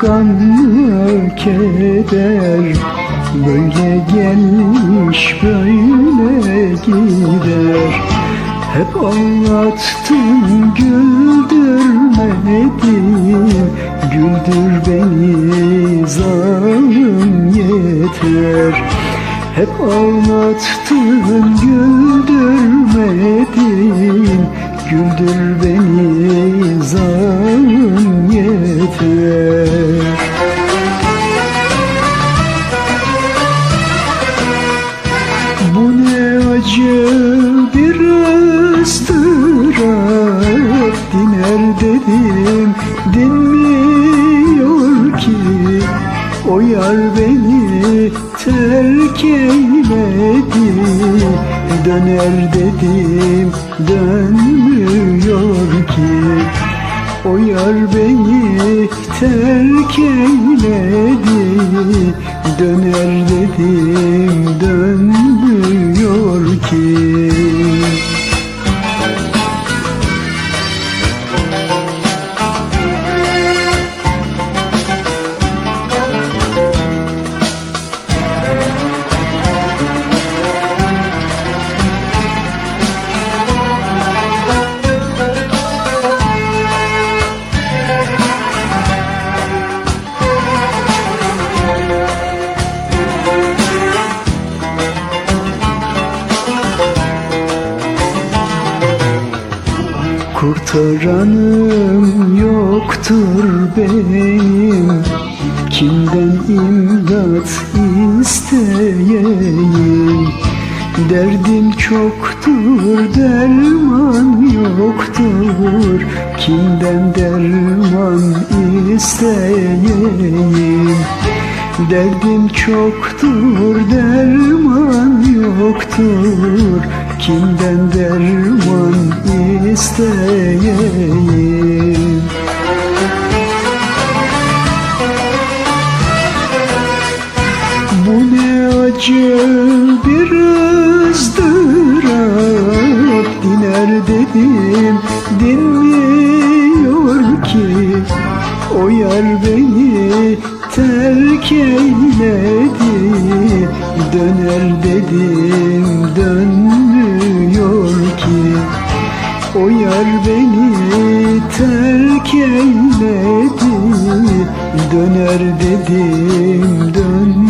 Kanlı keder Böyle gelmiş böyle gider. Hep ağlattın güldürmedin. Güldür beni zalim yeter. Hep ağlattın güldürmedin. Güldür beni zalim yeter. Bu ne acı bir ıstırap? Diner dedim dinmiyor ki. O yar beni terk eyledi. Döner dedim dönmüyor o yar beni terk eyledi. Döner dedim dönmüyor Kurtaranım yoktur benim. Kimden imdat isteyeyim? Derdim çoktur derman yoktur. Kimden derman isteyeyim? Derdim çoktur derman yoktur Kimden derman isteyeyim? Bu ne acı bir ızdırap Diner dedim. Dinmiyor ki O yar beni terk eyledi. Döner dedim dönmüyor ki O yar beni terk eyledi. Döner dedim dönmüyor